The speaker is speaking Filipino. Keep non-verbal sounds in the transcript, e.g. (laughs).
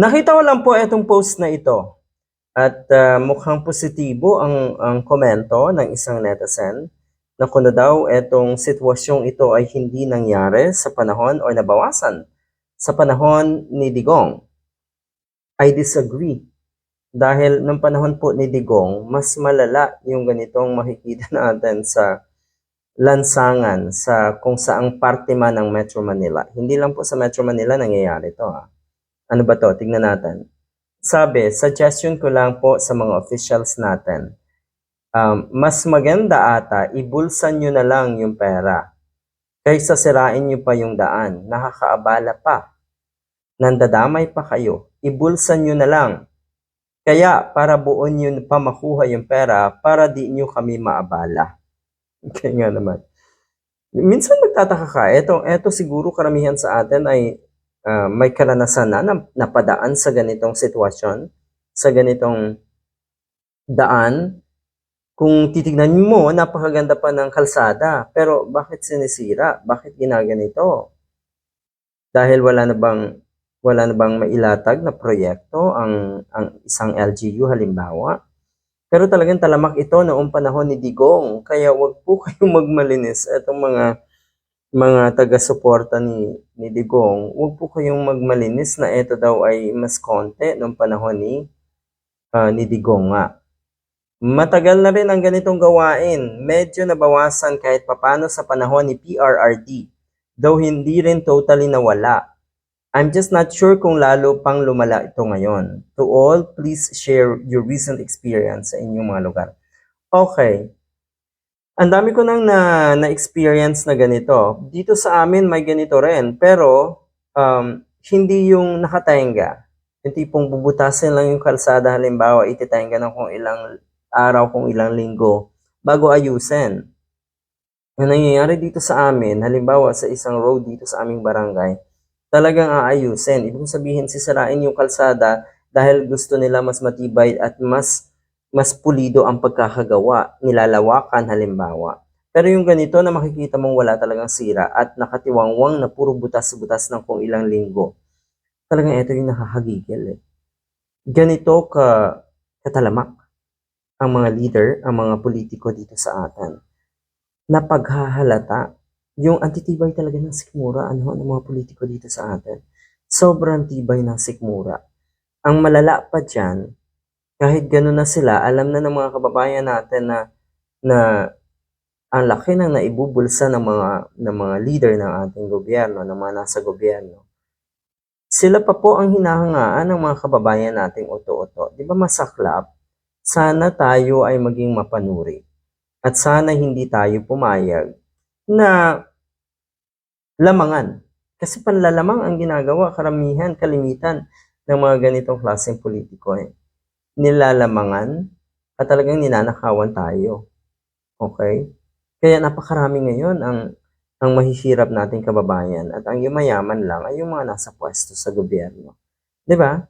Nakita ko lang po itong post na ito at ah, mukhang positibo ang, ang komento ng isang netizen na kung na daw itong sitwasyong ito ay hindi nangyari sa panahon o nabawasan sa panahon ni Digong. I disagree. Dahil nung panahon po ni Digong, mas malala yung ganitong makikita (laughs) natin sa lansangan sa kung saang parte man ng Metro Manila. Hindi lang po sa Metro Manila nangyayari to ha. Ano ba to? Tignan natin. Sabi, suggestion ko lang po sa mga officials natin. Um, mas maganda ata, ibulsan nyo na lang yung pera. Kaysa sirain nyo pa yung daan. Nakakaabala pa. Nandadamay pa kayo. Ibulsan nyo na lang. Kaya para buon nyo pa makuha yung pera para di nyo kami maabala. (laughs) Kaya nga naman. Minsan magtataka ka, eto, eto siguro karamihan sa atin ay ah, may karanasan na, na napadaan sa ganitong sitwasyon, sa ganitong daan. Kung titignan mo, napakaganda pa ng kalsada. Pero bakit sinisira? Bakit ginaganito? Dahil wala na bang wala na bang mailatag na proyekto ang ang isang LGU halimbawa? Pero talagang talamak ito noong panahon ni Digong. Kaya wag po (laughs) kayong magmalinis. Itong mga mga taga-suporta ni, ni Digong, wag po kayong magmalinis na ito daw ay mas konti noong panahon ni, ah, ni Digong nga. Matagal na rin ang ganitong gawain. Medyo nabawasan kahit papano sa panahon ni PRRD. Though hindi rin totally nawala. I'm just not sure kung lalo pang lumala ito ngayon. To all, please share your recent experience sa inyong mga lugar. Okay. Ang dami ko nang na, na-experience na ganito. Dito sa amin may ganito rin. Pero, um, hindi yung nakatayenga. Yung tipong bubutasin lang yung kalsada halimbawa, ititayenga ng kung ilang araw, kung ilang linggo, bago ayusin. Yung nangyayari dito sa amin, halimbawa sa isang road dito sa aming barangay, talagang aayusin. Ibig sabihin, sisirain yung kalsada dahil gusto nila mas matibay at mas mas pulido ang pagkakagawa, nilalawakan halimbawa. Pero yung ganito na makikita mong wala talagang sira at nakatiwangwang na puro butas-butas ng kung ilang linggo, talagang ito yung nakakagigil eh. Ganito ka katalamak ang mga leader, ang mga politiko dito sa atin. Napaghahalata yung antitibay talaga ng sikmura ano ng mga politiko dito sa atin. Sobrang tibay ng sikmura. Ang malala pa dyan, kahit gano'n na sila, alam na ng mga kababayan natin na na ang laki ng naibubulsa ng mga ng mga leader ng ating gobyerno, ng mga nasa gobyerno. Sila pa po ang hinahangaan ng mga kababayan nating oto-oto. Di ba masaklap? Sana tayo ay maging mapanuri. At sana hindi tayo pumayag na lamangan. Kasi panlalamang ang ginagawa, karamihan, kalimitan ng mga ganitong klaseng politiko. Eh. Nilalamangan at talagang ninanakawan tayo. Okay? Kaya napakarami ngayon ang ang mahihirap nating kababayan at ang yumayaman lang ay yung mga nasa pwesto sa gobyerno. 'Di ba?